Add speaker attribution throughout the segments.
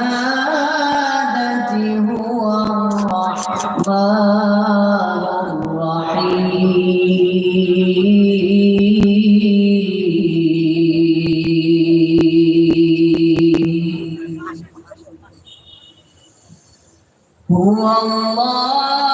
Speaker 1: الشهادة هو الرحمن الرحيم هو الله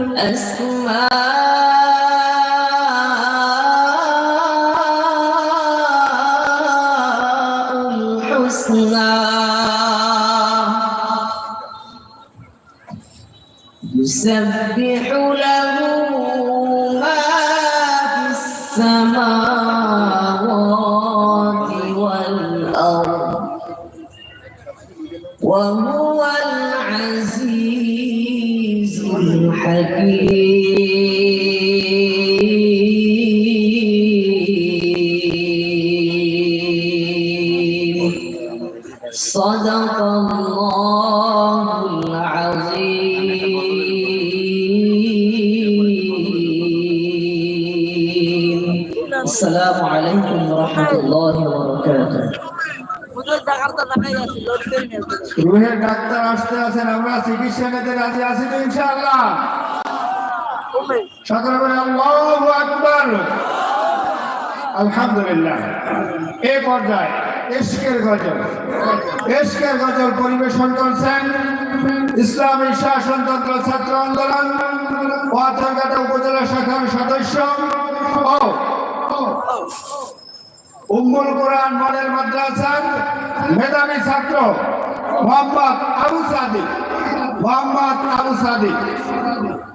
Speaker 1: الأسماء الحسنى يسبح له صدق الله العظيم السلام عليكم ورحمة الله وبركاته
Speaker 2: রুহের ডাক্তার আসতে আছেন আমরা চিকিৎসা নিতে রাজি আছি তো ইনশাআল্লাহ আলহামদুলিল্লাহ। এই পর্যায়ে পরিবেশন করছেন ইসলামী শাসনতন্ত্র ছাত্র আন্দোলন ওয়াতরঘাটা উপজেলা শাখার সদস্য ও উম্মুল কোরআন মডেল মাদ্রাসার মেধাবী ছাত্র Mohammad Abu Sadiq. Mohammad Abu Sadiq.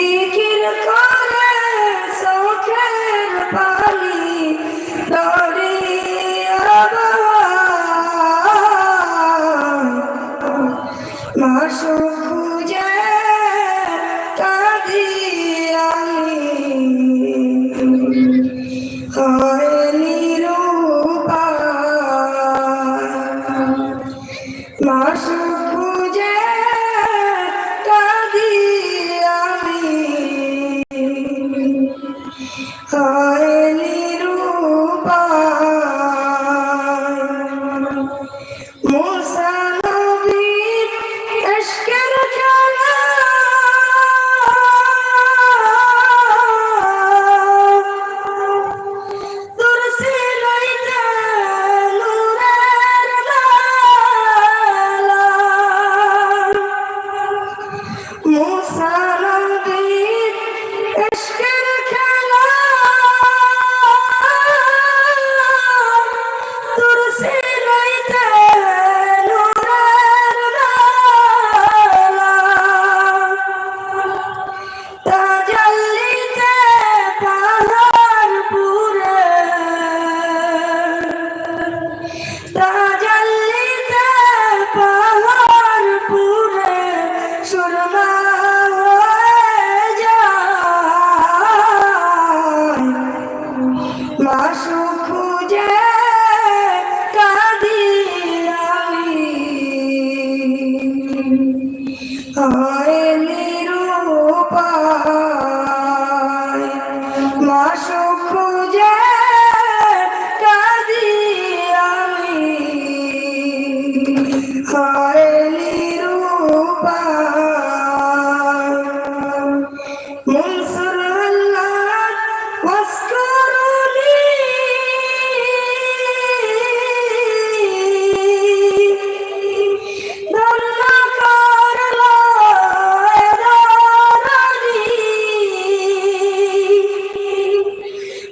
Speaker 3: Thinking of God. Ah. বসো পূজা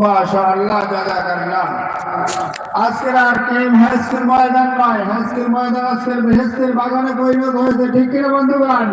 Speaker 2: মাশাআল্লাহ জাযাকাল্লাহ আজকের আর টিম হাইস্কুল ময়দান নয় হাইস্কুল ময়দান আজকের বৃহস্পতির বাগানে পরিণত হয়েছে ঠিক কিনা বন্ধুগণ